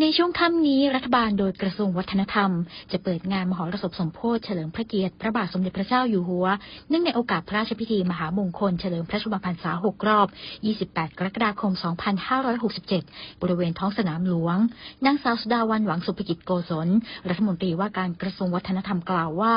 ในช่วงค่ำนี้รัฐบาลโดยกระทรวงวัฒนธรรม จะเปิดงานมหรสพสมโพธิเฉลิมพระเกียรติพระบาทสมเด็จพระเจ้าอยู่หัว เนื่องในโอกาสพระราชพิธีมหามงคลเฉลิมพระชนมพรรษา 6 รอบ 28 กรกฎาคม 2567 บริเวณท้องสนามหลวง นางสาวสุดาวันหวังสุภกิจโกศล รัฐมนตรีว่าการกระทรวงวัฒนธรรมกล่าวว่า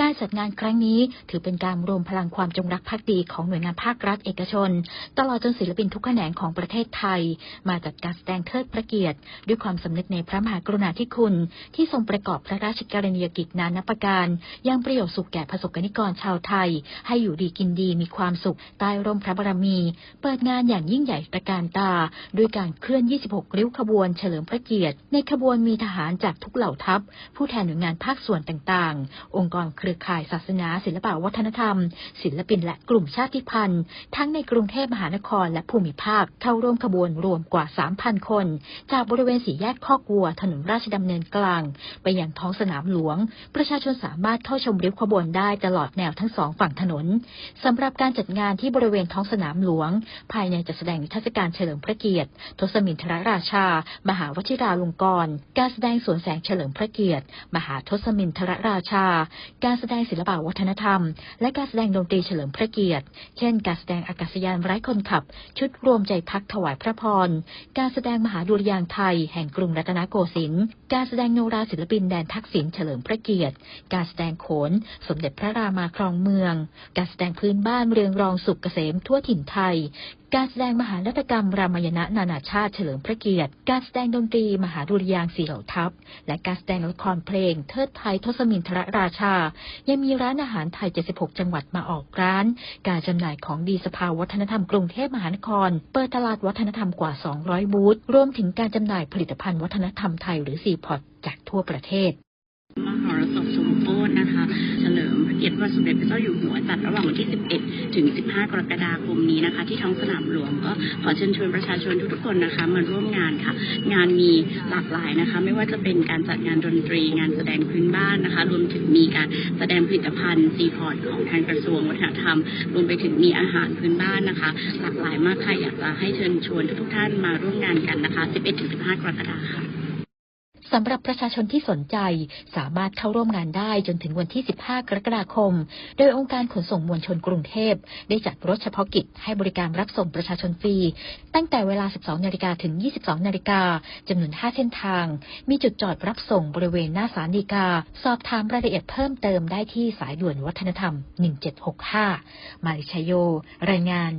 การจัดงานครั้งนี้ถือเป็นการรวมพลังความจงรักภักดีของหน่วยงานภาครัฐเอกชน ตลอดจนศิลปินทุกแขนงของประเทศไทย มาจัดการแสดงเทิดพระเกียรติด้วยความสำนึกในพระมหากรุณาธิคุณ ที่ทรงประกอบพระราชกรณียกิจนานาประการยังประโยชน์สุขแก่ประสบกนิกรชาวไทย ให้อยู่ดีกินดีมีความสุขใต้ร่มพระบารมี เปิดงานอย่างยิ่งใหญ่ตระการตา ด้วยการเคลื่อน 26 ริ้วขบวนเฉลิมพระเกียรติ ในขบวนมีทหารจากทุกเหล่าทัพ ผู้แทนหน่วยงานภาคส่วนต่างๆ องค์กรเครือข่ายศาสนา ศิลปวัฒนธรรม ศิลปินและกลุ่มชาติพันธุ์ ทั้งในกรุงเทพมหานครและภูมิภาคเข้าร่วมขบวนรวมกว่า 3,000 คน จากบริเวณสี่แยกคอกวัว ถนนราชดำเนินกลาง ไปยังท้องสนามหลวง ประชาชนสามารถเข้าชมริ้วขบวนได้ตลอดแนวทั้งสองฝั่งถนนสำหรับการจัดงานที่บริเวณท้องสนามหลวง ภายในจะแสดงนิทรรศการเฉลิมพระเกียรติ ทศมินทรราชา มหาวชิราลงกรณ์การแสดงสวนแสงเฉลิมพระเกียรติ มหาทศมินทรราชา การแสดงศิลปวัฒนธรรม และการแสดงดนตรีเฉลิมพระเกียรติ เช่น การแสดงอากาศยานไร้คนขับ ชุดรวมใจพักถวายพระพร การแสดงมหาดุริยางไทยแห่งกรุงรัตนโกสินทร์ การแสดงโนราศิลปินแดนทักษิณเฉลิมพระเกียรติ การแสดงโขน สมเด็จพระรามาครองเมือง การแสดงพื้นบ้านเรืองรองสุขเกษมทั่วถิ่นไทย การแสดงมหานาฏกรรมรามยณะนานาชาติเฉลิมพระเกียรติ การแสดงดนตรีมหาดุริยางค์สี่เหล่าทัพ และการแสดงละครเพลง เทิดไทยทศมินทรราชา ยังมีร้านอาหารไทย 76 จังหวัดมาออกร้าน การจำหน่ายของดีสภาวัฒนธรรมกรุงเทพมหานคร เปิดตลาดวัฒนธรรมกว่า 200 บูธ รวมถึงการจำหน่ายผลิตภัณฑ์วัฒนธรรมไทยหรือซีพอตจากทั่วประเทศ รสพสมโภชนะคะเฉลิมพระเกียรติพระสมเด็จพระเจ้าอยู่หัวจัดระหว่างวันที่ 11 ถึง 15 กรกฎาคมนี้นะคะ ที่ท้องสนามหลวงก็ขอเชิญชวนประชาชนทุกๆคนนะคะมาร่วมงานค่ะ งานมีหลากหลายนะคะ ไม่ว่าจะเป็นการจัดงานดนตรี งานแสดงพื้นบ้านนะคะ รวมถึงมีการแสดงผลิตภัณฑ์ซีพอร์ตของทางกระทรวงวัฒนธรรม รวมไปถึงมีอาหารพื้นบ้านนะคะ หลากหลายมากค่ะอยากจะให้เชิญชวนทุกท่านมาร่วมงานกันนะคะ 11-15 กรกฎาคมค่ะ สำหรับประชาชนที่สนใจสามารถเข้าร่วมงานได้จนถึงวันที่ 15 กรกฎาคม โดยองค์การขนส่งมวลชนกรุงเทพ ได้จัดรถเฉพาะกิจให้บริการรับส่งประชาชนฟรี ตั้งแต่เวลา 12 นาฬิกาถึง 22 นาฬิกาจำนวน 5 เส้นทาง มีจุดจอดรับส่งบริเวณหน้าศาลฎีกา สอบถามรายละเอียดเพิ่มเติมได้ที่สายด่วนวัฒนธรรม 1765 มาริชยโย รายงาน